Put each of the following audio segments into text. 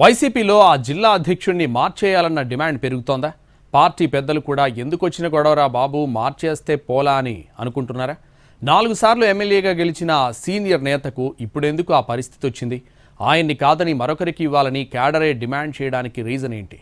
వైసీపీలో ఆ జిల్లా అధ్యక్షుణ్ణి మార్చేయాలన్న డిమాండ్ పెరుగుతోందా? పార్టీ పెద్దలు కూడా ఎందుకొచ్చిన గొడవరా బాబు? మార్చేస్తే పోలా అని అనుకుంటున్నారా? నాలుగు సార్లు ఎమ్మెల్యేగా గెలిచిన సీనియర్ నేతకు ఇప్పుడెందుకు ఆ పరిస్థితి వచ్చింది? ఆయన్ని కాదని మరొకరికి ఇవ్వాలని క్యాడరే డిమాండ్ చేయడానికి రీజన్ ఏంటి?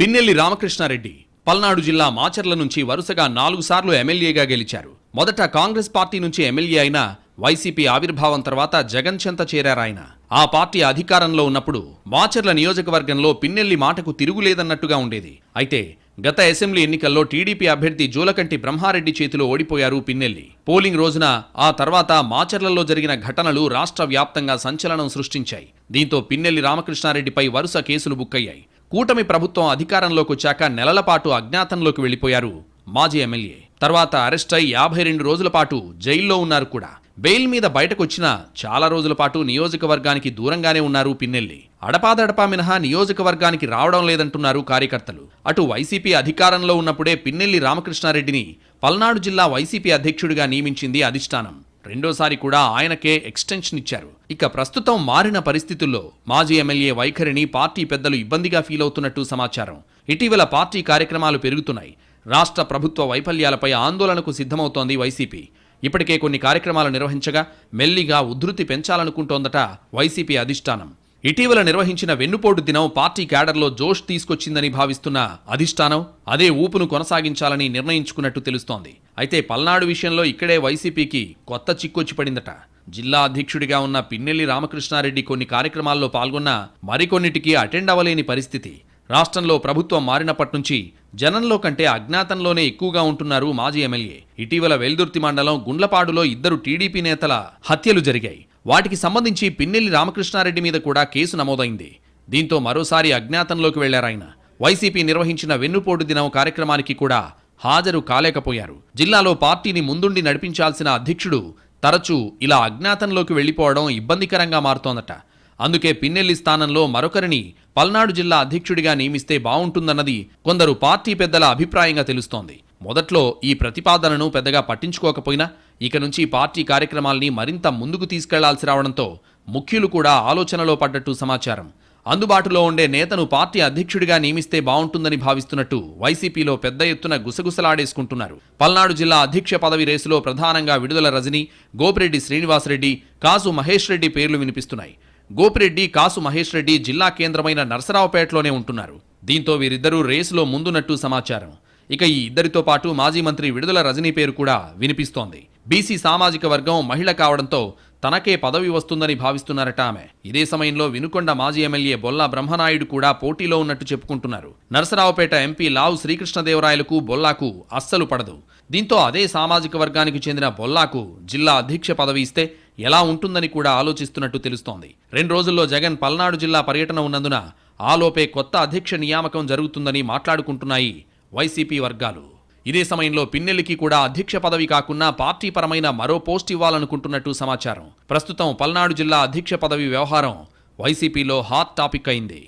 పిన్నెల్లి రామకృష్ణారెడ్డి పల్నాడు జిల్లా మాచర్ల నుంచి వరుసగా నాలుగు సార్లు ఎమ్మెల్యేగా గెలిచారు. మొదట కాంగ్రెస్ పార్టీ నుంచి ఎమ్మెల్యే అయిన వైసీపీ ఆవిర్భావం తర్వాత జగన్ చెంత చేరారాయన ఆ పార్టీ అధికారంలో ఉన్నప్పుడు మాచర్ల నియోజకవర్గంలో పిన్నెల్లి మాటకు తిరుగులేదన్నట్టుగా ఉండేది. అయితే గత అసెంబ్లీ ఎన్నికల్లో టీడీపీ అభ్యర్థి జూలకంటి బ్రహ్మారెడ్డి చేతిలో ఓడిపోయారు పిన్నెల్లి. పోలింగ్ రోజున ఆ తర్వాత మాచర్లలో జరిగిన ఘటనలు రాష్ట్ర వ్యాప్తంగా సంచలనం సృష్టించాయి. దీంతో పిన్నెల్లి రామకృష్ణారెడ్డిపై వరుస కేసులు బుక్కయ్యాయి. కూటమి ప్రభుత్వం అధికారంలోకి వచ్చాక నెలల పాటు అజ్ఞాతంలోకి వెళ్ళిపోయారు మాజీ ఎమ్మెల్యే. తర్వాత అరెస్ట్ అయి యాభై రెండు రోజుల పాటు జైల్లో ఉన్నారు కూడా. బెయిల్ మీద బయటకొచ్చిన చాలా రోజుల పాటు నియోజకవర్గానికి దూరంగానే ఉన్నారు పిన్నెల్లి. అడపాదడపా మినహా నియోజకవర్గానికి రావడం లేదంటున్నారు కార్యకర్తలు. అటు వైసీపీ అధికారంలో ఉన్నప్పుడే పిన్నెల్లి రామకృష్ణారెడ్డిని పల్నాడు జిల్లా వైసీపీ అధ్యక్షుడిగా నియమించింది అధిష్టానం. రెండోసారి కూడా ఆయనకే ఎక్స్టెన్షన్ ఇచ్చారు. ఇక ప్రస్తుతం మారిన పరిస్థితుల్లో మాజీ ఎమ్మెల్యే వైఖరిని పార్టీ పెద్దలు ఇబ్బందిగా ఫీల్ అవుతున్నట్టు సమాచారం. ఇటీవల పార్టీ కార్యక్రమాలు పెరుగుతున్నాయి. రాష్ట్ర ప్రభుత్వ వైఫల్యాలపై ఆందోళనకు సిద్ధమవుతోంది వైసీపీ. ఇప్పటికే కొన్ని కార్యక్రమాలు నిర్వహించగా మెల్లిగా ఉధృతి పెంచాలనుకుంటోందట వైసీపీ అధిష్టానం. ఇటీవల నిర్వహించిన వెన్నుపోటు దినం పార్టీ క్యాడర్లో జోష్ తీసుకొచ్చిందని భావిస్తున్న అధిష్టానం అదే ఊపును కొనసాగించాలని నిర్ణయించుకున్నట్టు తెలుస్తోంది. అయితే పల్నాడు విషయంలో ఇక్కడే వైసీపీకి కొత్త చిక్కొచ్చి పడిందట. జిల్లా అధ్యక్షుడిగా ఉన్న పిన్నెల్లి రామకృష్ణారెడ్డి కొన్ని కార్యక్రమాల్లో పాల్గొన్న మరికొన్నిటికి అటెండ్ అవ్వలేని పరిస్థితి. రాష్ట్రంలో ప్రభుత్వం మారినప్పటి నుంచి జనంలో కంటే అజ్ఞాతంలోనే ఎక్కువగా ఉంటున్నారు మాజీ ఎమ్మెల్యే. ఇటీవల వెల్దుర్తి మండలం గుండ్లపాడులో ఇద్దరు టీడీపీ నేతల హత్యలు జరిగాయి. వాటికి సంబంధించి పిన్నెల్లి రామకృష్ణారెడ్డి మీద కూడా కేసు నమోదైంది. దీంతో మరోసారి అజ్ఞాతంలోకి వెళ్ళారాయన వైసీపీ నిర్వహించిన వెన్నుపోటు దినం కార్యక్రమానికి కూడా హాజరు కాలేకపోయారు. జిల్లాలో పార్టీని ముందుండి నడిపించాల్సిన అధ్యక్షుడు తరచూ ఇలా అజ్ఞాతంలోకి వెళ్ళిపోవడం ఇబ్బందికరంగా మారుతోందట. అందుకే పిన్నెల్లి స్థానంలో మరొకరిని పల్నాడు జిల్లా అధ్యక్షుడిగా నియమిస్తే బావుంటుందన్నది కొందరు పార్టీ పెద్దల అభిప్రాయంగా తెలుస్తోంది. మొదట్లో ఈ ప్రతిపాదనను పెద్దగా పట్టించుకోకపోయినా ఇక నుంచి పార్టీ కార్యక్రమాల్ని మరింత ముందుకు తీసుకెళ్ళాల్సి రావడంతో ముఖ్యులు కూడా ఆలోచనలో పడ్డట్టు సమాచారం. అందుబాటులో ఉండే నేతను పార్టీ అధ్యక్షుడిగా నియమిస్తే బావుంటుందని భావిస్తున్నట్టు వైసీపీలో పెద్ద ఎత్తున గుసగుసలాడేసుకుంటున్నారు. పల్నాడు జిల్లా అధ్యక్ష పదవి రేసులో ప్రధానంగా విడుదల రజని గోపిరెడ్డి శ్రీనివాసరెడ్డి కాసు మహేష్ రెడ్డి పేర్లు వినిపిస్తున్నాయి. గోపిరెడ్డి కాసు మహేష్ రెడ్డి జిల్లా కేంద్రమైన నరసరావుపేటలోనే ఉంటున్నారు. దీంతో వీరిద్దరూ రేసులో ముందున్నట్టు సమాచారం. ఇక ఈ ఇద్దరితో పాటు మాజీ మంత్రి విడుదల రజనీ పేరు కూడా వినిపిస్తోంది. బీసీ సామాజిక వర్గం మహిళ కావడంతో తనకే పదవి వస్తుందని భావిస్తున్నారట ఆమె. ఇదే సమయంలో వినుకొండ మాజీ ఎమ్మెల్యే బొల్లా బ్రహ్మనాయుడు కూడా పోటీలో ఉన్నట్టు చెప్పుకుంటున్నారు. నరసరావుపేట ఎంపీ లావు శ్రీకృష్ణదేవరాయలకు బొల్లాకు అస్సలు పడదు. దీంతో అదే సామాజిక వర్గానికి చెందిన బొల్లాకు జిల్లా అధ్యక్ష పదవి ఇస్తే ఎలా ఉంటుందని కూడా ఆలోచిస్తున్నట్టు తెలుస్తోంది. రెండు రోజుల్లో జగన్ పల్నాడు జిల్లా పర్యటన ఉన్నందున ఆలోపే కొత్త అధ్యక్ష నియామకం జరుగుతుందని మాట్లాడుకుంటున్నాయి వైసీపీ వర్గాలు. ఇదే సమయంలో పిన్నెల్లికి కూడా అధ్యక్ష పదవి కాకుండా పార్టీ పరమైన మరో పోస్ట్ ఇవ్వాలనుకుంటున్నట్టు సమాచారం. ప్రస్తుతం పల్నాడు జిల్లా అధ్యక్ష పదవి వ్యవహారం వైసీపీలో హాట్ టాపిక్ అయింది.